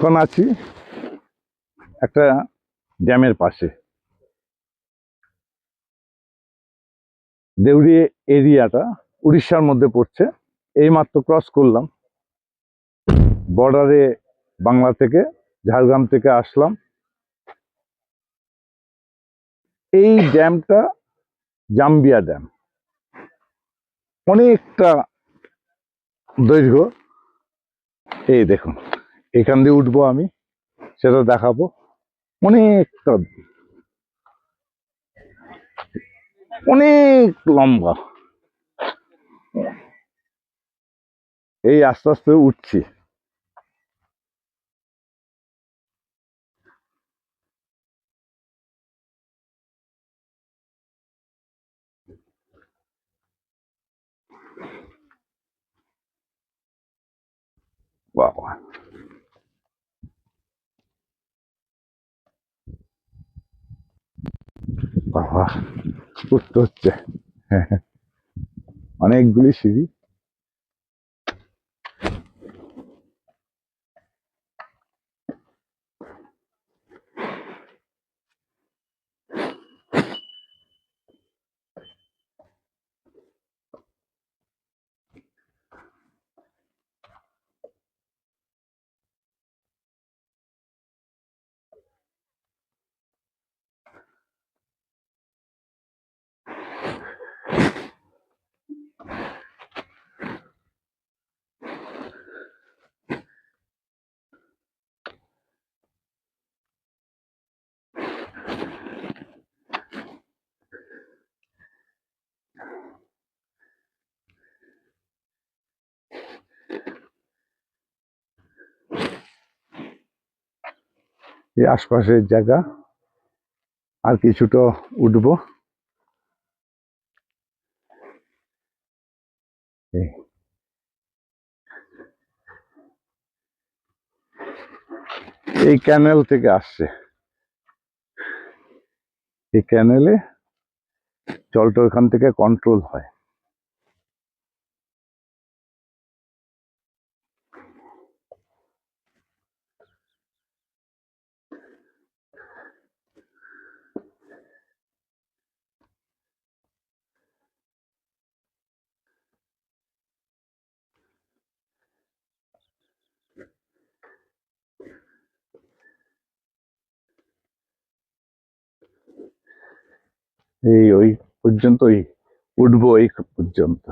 এখন আছি একটা ড্যামের পাশে। দেউরি এরিয়াটা উড়িষ্যার মধ্যে পড়ছে। এই মাত্র ক্রস করলাম। বর্ডারে বাংলা থেকে ঝাড়গ্রাম থেকে আসলাম। এই ড্যামটা জাম্বিয়া ড্যাম। অনেকটা দৈর্ঘ্য। এই দেখুন। এখান দিয়ে উঠবো আমি সেটা দেখাবো। অনেকটা অনেক লম্বা। এই আস্তে আস্তে উঠছি। বাবা। উঠতে হচ্ছে। হ্যাঁ। অনেকগুলি সিঁড়ি। এই আশপাশের জায়গা। আর কিছুটা উঠবো। এই। ক্যানেল থেকে আসছে। এই ক্যানেলে জলটা ওখান থেকে কন্ট্রোল হয়। এই ওই পর্যন্ত ওই উঠবো এই পর্যন্ত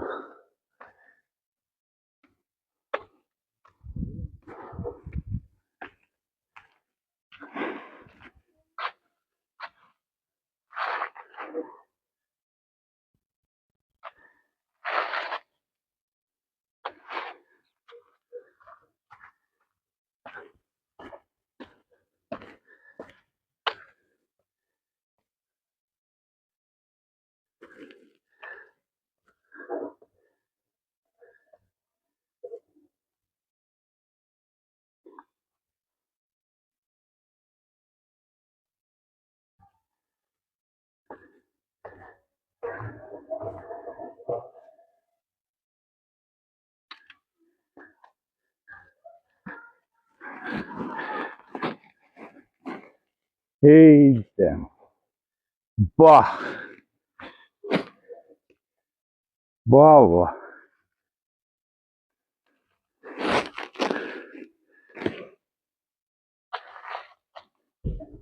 এই ড্যাম বাহ বাহ বাহ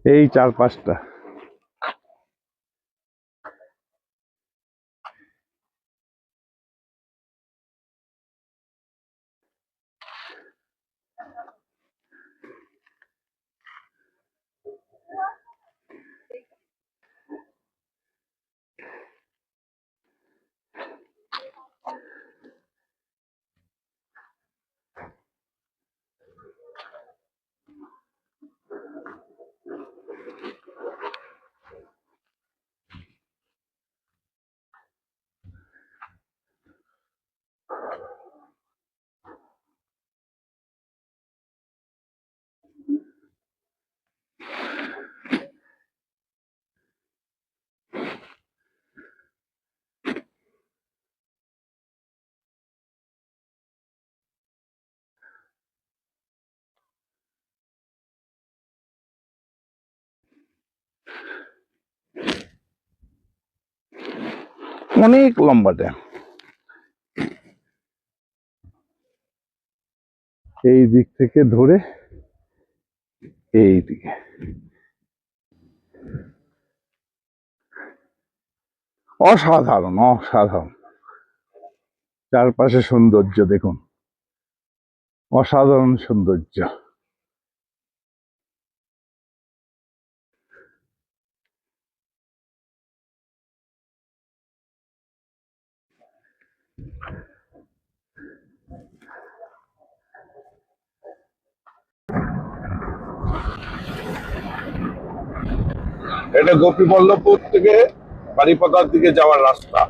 এই চার পাঁচটা অনেক লম্বা ড্যাম এই দিক থেকে ধরে এই দিকে। অসাধারণ অসাধারণ। চারপাশে সৌন্দর্য দেখুন। অসাধারণ সৌন্দর্য। এটা গোপীবল্লভপুর থেকে বাড়িপাতার দিকে যাওয়ার রাস্তা।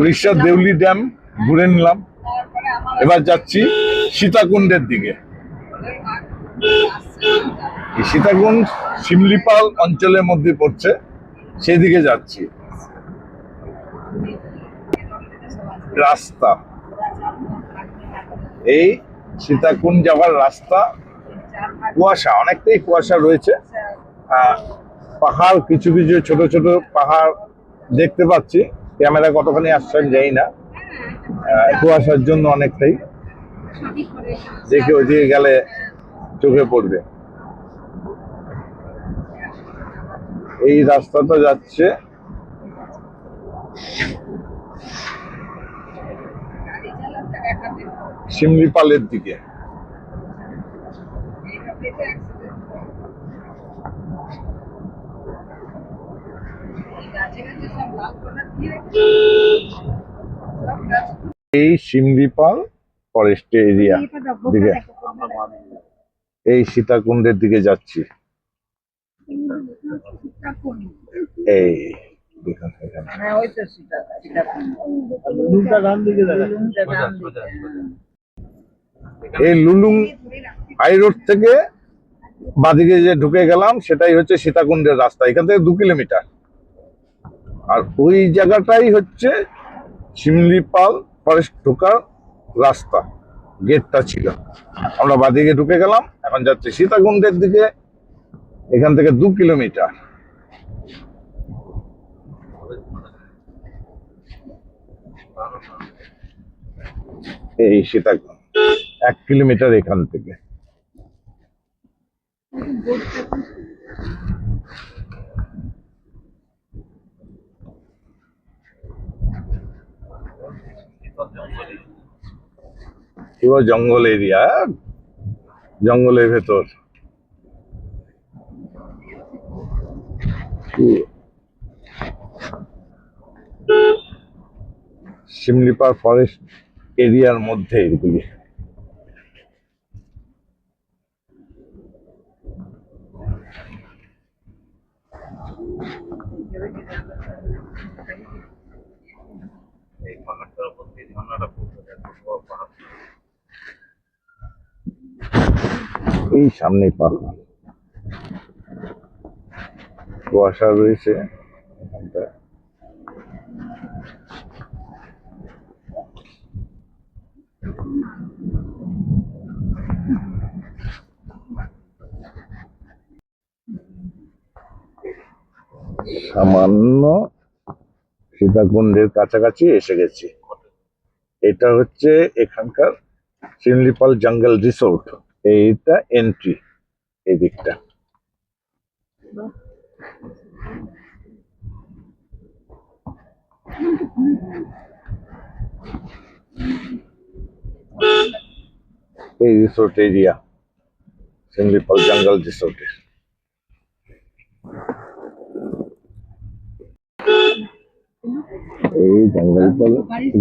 উড়িষ্যার দেউলি ড্যাম ঘুরে নিলাম। এবার যাচ্ছি সীতাকুণ্ডের দিকে। সীতাকুণ্ড শিমলিপাল অঞ্চলের মধ্যে পড়ছে, সেদিকে যাচ্ছি। রাস্তা। এই সীতাকুণ্ড যাওয়ার রাস্তা কুয়াশা, অনেকটাই কুয়াশা রয়েছে। পাহাড়, কিছু কিছু ছোট ছোট পাহাড় দেখতে পাচ্ছি। ক্যামেরা কতখানি আসছে যাই না। কুয়াশার জন্য অনেকটাই। দেখে ওইদিকে গেলে চোখে পড়বে। এই রাস্তাটা যাচ্ছে। শিমলিপালের দিকে। এই শিমলিপাল ফরেস্ট এরিয়া দিকে। এই সীতাকুণ্ডের দিকে যাচ্ছি। এই দেখুন এখানে। হ্যাঁ ওই তো সেটা সেটা লুলটা ডান দিকে এই লুলুং হাই রোড থেকে বাদিকে যে ঢুকে গেলাম সেটাই হচ্ছে সীতাকুণ্ডের রাস্তা। এখান থেকে দু কিলোমিটার। আর ওই জায়গাটাই হচ্ছে শিমলিপাল ফরেস্ট ঢোকার রাস্তা। গেটটা ছিল। আমরা বাদিকে ঢুকে গেলাম এখন যাচ্ছি সীতাকুণ্ডের দিকে। এখান থেকে দু কিলোমিটার। এই সীতাকুণ্ড এক কিলোমিটার এখান থেকে। জঙ্গল এরিয়া জঙ্গলের ভেতর। শিমলিপার ফরেস্ট এরিয়ার মধ্যে এগুলি। এই এই সামনে পাহাড়। কুয়াশা রয়েছে। সামান্য সীতাকুণ্ডের কাছাকাছি এসে গেছি। এটা হচ্ছে এখানকার শিমলিপাল জঙ্গল রিসোর্ট। এইটা এন্ট্রি এই দিকটা। এই রিসোর্ট এরিয়া শিমলিপাল জঙ্গল রিসোর্টে এই জঙ্গলপাল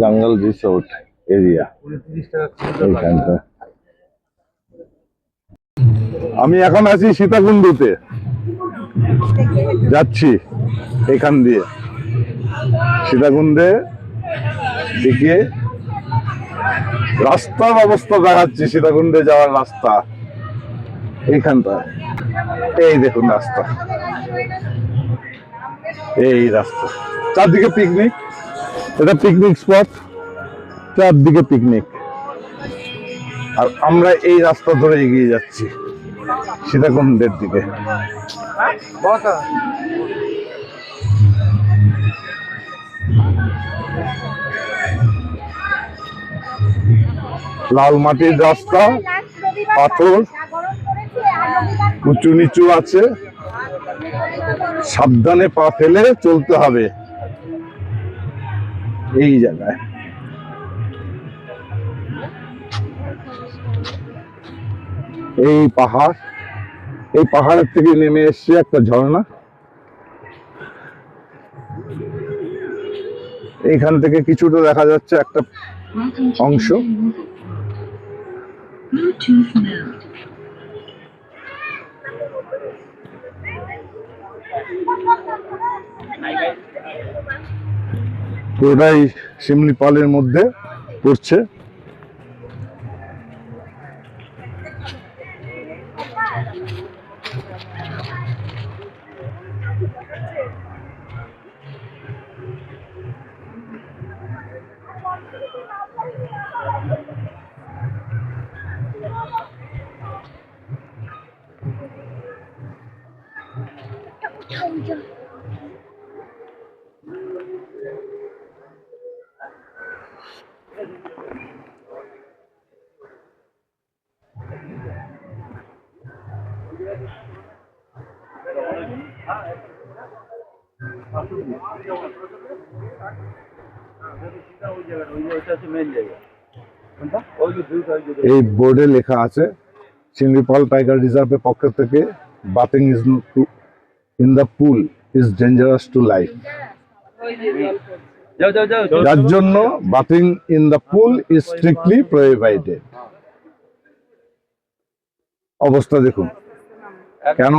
জঙ্গল রিসোর্ট এরিয়া এইখানটা। আমি এখন আছি সীতাকুণ্ডুতে। যাচ্ছি এখান দিয়ে। সীতাকুণ্ডে দিকে রাস্তার অবস্থা দেখাচ্ছি, সীতাকুণ্ডে যাওয়ার রাস্তা। এইখানটা এই দেখুন রাস্তা। এই রাস্তা। চারদিকে পিকনিক এটা পিকনিক স্পট চারদিকে পিকনিক আর আমরা এই রাস্তা ধরে এগিয়ে যাচ্ছি। সীতাকুণ্ডের দিকে লাল মাটির রাস্তা পাথর উঁচু নিচু আছে। সাবধানে পা ফেলে চলতে হবে। এই জায়গায়। এই পাহাড়, এই পাহাড়ের থেকে নেমে এসছে একটা ঝর্ণা এইখান থেকে কিছুটা দেখা যাচ্ছে একটা অংশ. পুরোটাই শিমলিপালের মধ্যে পড়ছে Thank you. এই বোর্ডে লেখা আছে শিমলিপাল টাইগার রিজার্ভের পক্ষ থেকে bathing is in the pool is dangerous to life. যাও যাও যাও যার জন্য bathing in the pool is strictly prohibited. অবস্থা দেখুন। কেন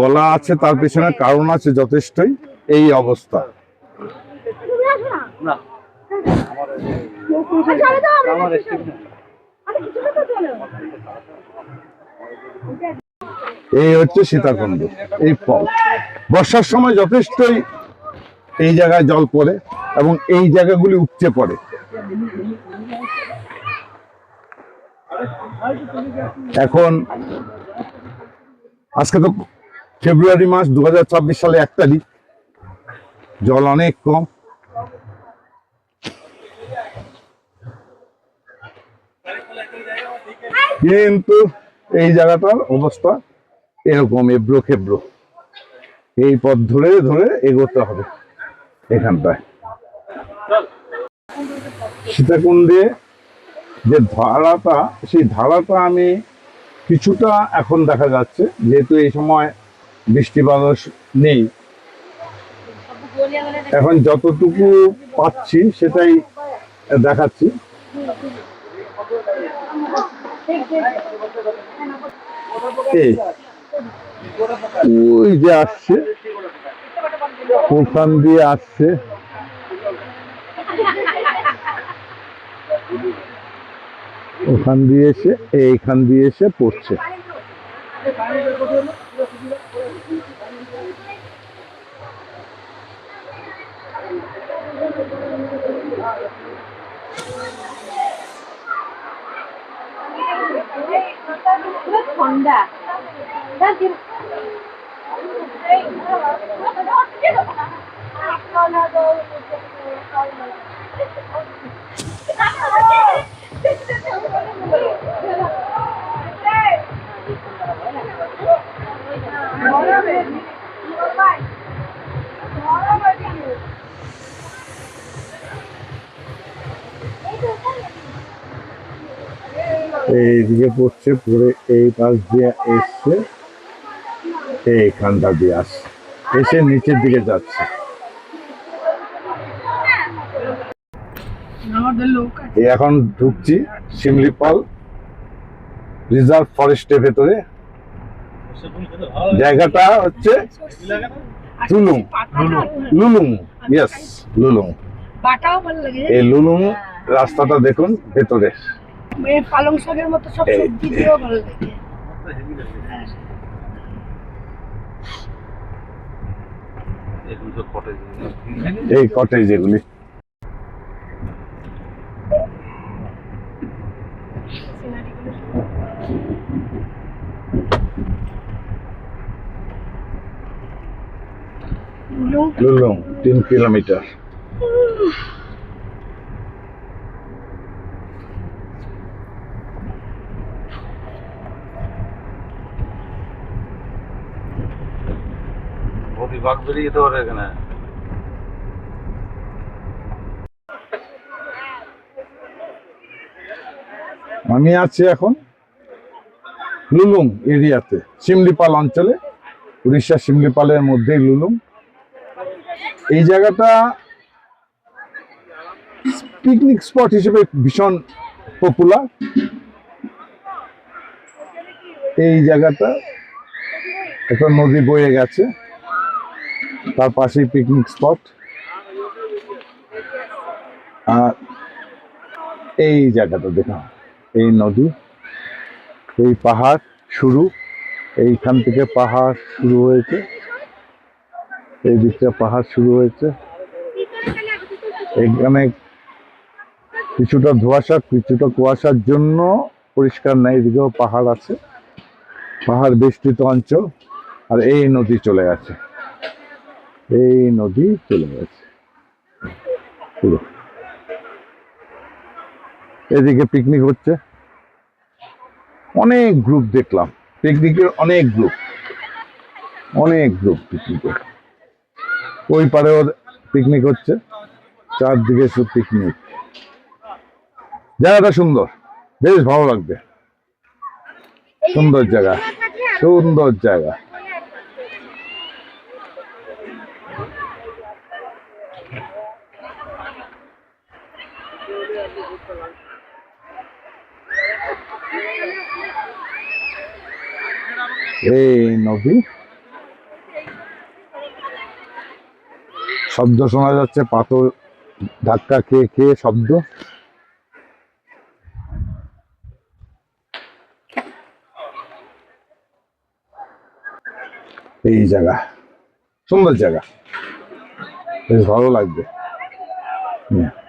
বলা আছে তার পেছনে কারণ আছে যথেষ্টই এই অবস্থা। না। না। এই হচ্ছে সীতাকুণ্ড, এই ফল। বর্ষার সময় যথেষ্টই এই জায়গায় জল পড়ে এবং এই জায়গাগুলি উপচে পড়ে। এখন, আজকে তো ফেব্রুয়ারি মাস দুহাজার ছাব্বিশ সালে এক তারিখ। জল অনেক কম। কিন্তু এই জায়গাটার অবস্থা এরকম এব্রো খেবড়ো এই পথ ধরে ধরে এগোতে হবে এখানটায়। সীতাকুণ্ডে যে ধারাটা, সেই ধারাটা আমি কিছুটা এখন দেখা যাচ্ছে, যেহেতু এই সময় বৃষ্টি নেই। এখন যতটুকু পাচ্ছি সেটাই দেখাচ্ছি। ওই যে আসছে ওখান দিয়ে আসছে। ওখান দিয়ে এসে এইখান দিয়ে এসে পড়ছে। পুরো ঠান্ডা Thank you. এইদিকে পড়ছে পরে এই পাশ দিয়ে এসছে এইখানটা দিয়ে আসছে। এসে নিচের দিকে যাচ্ছে। এখন ঢুকছি শিমলিপাল রিজার্ভ ফরেস্টের ভেতরে। জায়গাটা হচ্ছে লুলুং। লুলুং ইয়েস লুলুং। এই লুলুং রাস্তাটা দেখুন ভেতরে। পালং শাকের মতো সব সবজি দিয়েও ভালো লাগে। এই কটেজ এগুলি। লুলুং তিন কিলোমিটার। বাঘ বেরিয়ে যেতে পারে এখানে। আমি আছি এখন লুলুং এরিয়াতে, শিমলিপাল অঞ্চলে উড়িষ্যা শিমলিপালের মধ্যেই লুলুং। এই জায়গাটা পিকনিক স্পট হিসেবে ভীষণ পপুলার এই জায়গাটা একটা নদী বয়ে গেছে। তার পাশেই পিকনিক স্পট আর এই জায়গাটা দেখুন, এই নদী, এই পাহাড় শুরু, এইখান থেকে পাহাড় শুরু হয়েছে, এই দিকটা পাহাড় শুরু হয়েছে। এখানে কিছুটা ধোঁয়াশা, কিছুটা কুয়াশার জন্য পরিষ্কার নাই, এদিকেও পাহাড় আছে। পাহাড় বেষ্টিত অঞ্চল, আর এই নদী চলে গেছে। এই নদী চলে গেছে। পুরো এদিকে পিকনিক হচ্ছে। অনেক গ্রুপ দেখলাম। পিকনিকের অনেক গ্রুপ অনেক গ্রুপ পিকনিকের ওই পারেও পিকনিক হচ্ছে। চারদিকে শুধু পিকনিক জায়গাটা সুন্দর। বেশ ভালো লাগবে। সুন্দর জায়গা। সুন্দর জায়গা। এই নদী। শব্দ শোনা যাচ্ছে, পাথর ধাক্কা খেয়ে খেয়ে শব্দ। এই জায়গা, সুন্দর জায়গা। বেশ ভালো লাগবে। হুম।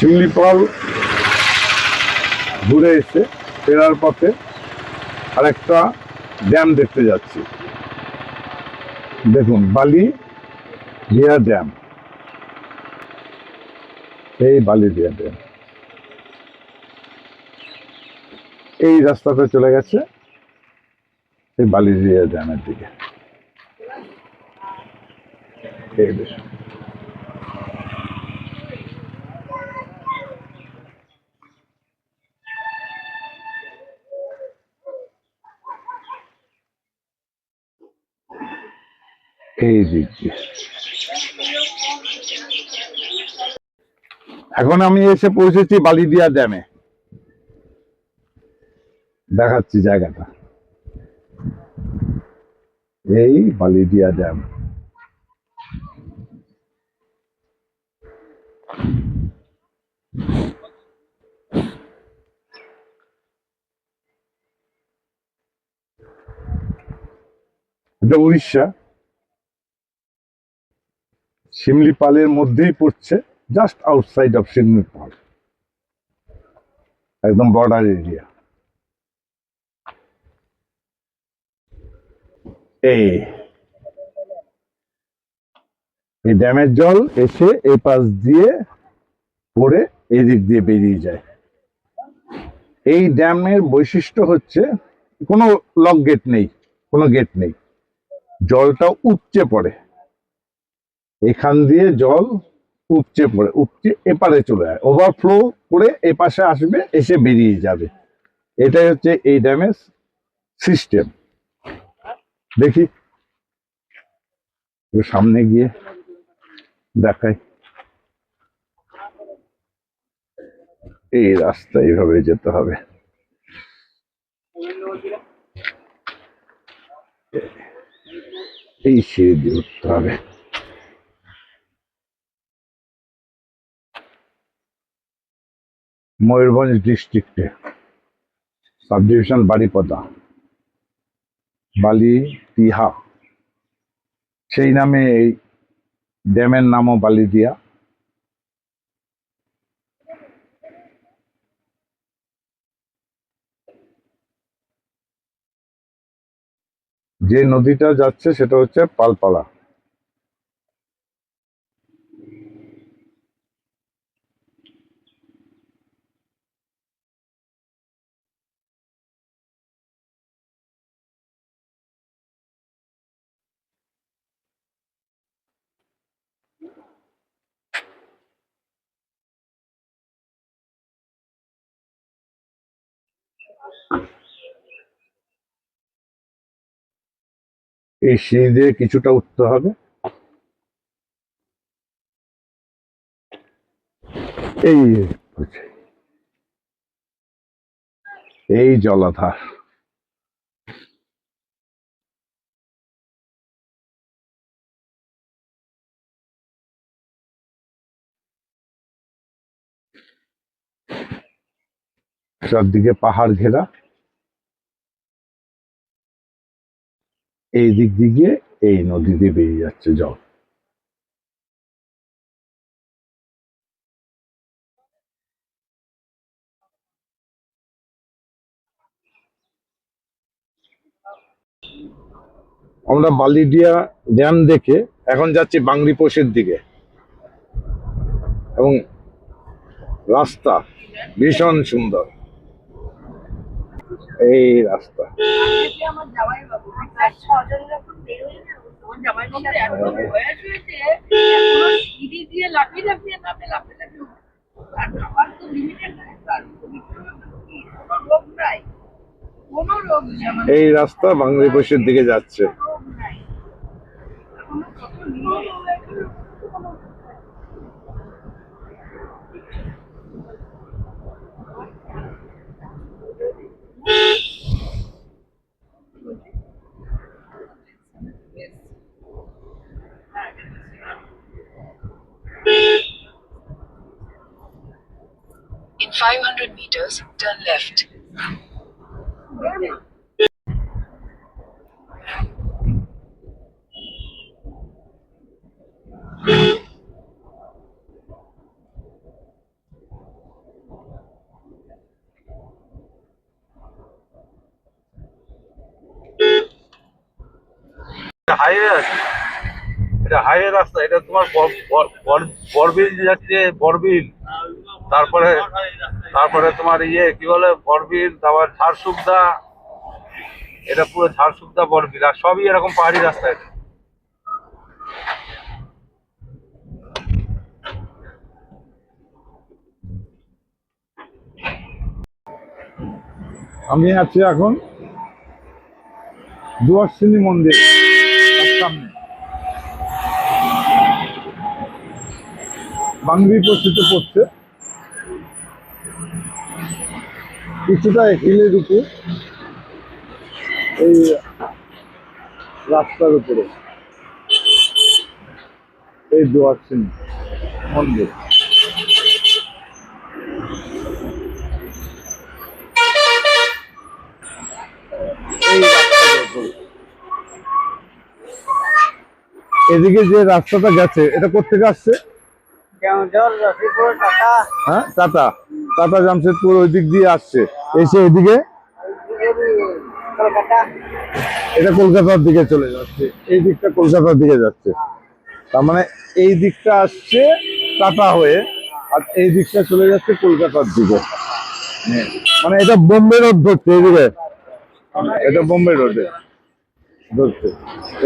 শিমলিপাল ঘুরে এসে ফেরার পথে আরেকটা ড্যাম দেখতে যাচ্ছি। দেখুন, বালি দিয়া ড্যাম। এই বালি দিয়া ড্যাম। এই রাস্তাটা চলে গেছে এই বালি দিয়া ড্যামের দিকে। এই দেখুন। এই। এখন আমি এসে পৌঁছেছি বালিদিয়া ড্যামে। দেখাচ্ছি জায়গাটা। এই বালিদিয়া ড্যাম। এটা উড়িষ্যা। শিমলিপালের মধ্যেই পড়ছে জাস্ট আউটসাইড অফ শিমলিপাল একদম বর্ডার এরিয়া এই ড্যামের জল এসে এই পাশ দিয়ে পড়ে এই দিক দিয়ে বেরিয়ে যায়। এই ড্যামের বৈশিষ্ট্য হচ্ছে, কোনো লক গেট নেই, কোনো গেট নেই। জলটা উপচে পড়ে। এখান দিয়ে জল উপচে পড়ে, উপচে এপারে চলে যায়। ওভারফ্লো করে এপাশে আসবে, এসে বেরিয়ে যাবে। এটাই হচ্ছে এই ড্যামের সিস্টেম। দেখি। সামনে গিয়ে দেখাই। এই রাস্তা এইভাবে যেতে হবে। এই সিঁড়ি দিয়ে উঠতে হবে। ময়ূরভঞ্জ ডিস্ট্রিক্টে সাব ডিভিশন বাড়িপদা বালি, তিহা। সেই নামে এই ড্যামের নামও বালিদিয়া। যে নদীটা যাচ্ছে সেটা হচ্ছে পালপাড়া। এই সিঁড়ি দিয়ে কিছুটা উঠতে হবে এই। এই জলাধার চারদিকে পাহাড় ঘেরা। এই দিক দিয়ে এই নদী দিয়ে বেরিয়ে যাচ্ছে জল। আমরা বালিডিয়া ড্যাম দেখে এখন যাচ্ছি বাংরিপোষের দিকে। এবং রাস্তা ভীষণ সুন্দর। এই রাস্তা। এই রাস্তা বাংলাদেশের দিকে যাচ্ছে। In 500 meters, turn left. রাস্তা, এটা তোমার বর- বর- বর- বরবিল যাচ্ছে, বরবিল। তারপরে তারপরে তোমার ইয়ে কি বলে, বরবিল, তারপর ঝাড়সুগদা। এটা পুরো ঝাড়সুগদা, বরবিল, আর সবই এরকম পাহাড়ি রাস্তা এটা। আমি আছি এখন দুয়ারসিনী মন্দির তার সামনে বাংলি পশ্চিতে পড়ছে কিছুটা হিলের উপর এই রাস্তার উপরে। এই দুয়ারসিনী মন্দির। এদিকে যে রাস্তাটা গেছে, এটা কোথেকে আসছে? হ্যাঁ টাটা। টাটা জামশেদপুর দিয়ে আসছে। এটা কলকাতার দিকে চলে যাচ্ছে। এই দিকটা কলকাতার দিকে যাচ্ছে। তার মানে এই দিকটা আসছে টাটা হয়ে, আর এই দিকটা চলে যাচ্ছে কলকাতার দিকে। মানে এটা বোম্বে রোড ধরছে এদিকে এটা বোম্বে রোডে ধরছে।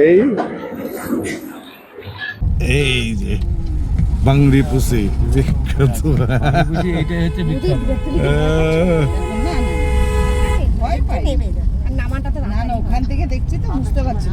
এই এই যে। বাংলি পুষি বিখ্যাত ওখান থেকে দেখছি তো বুঝতে পারছি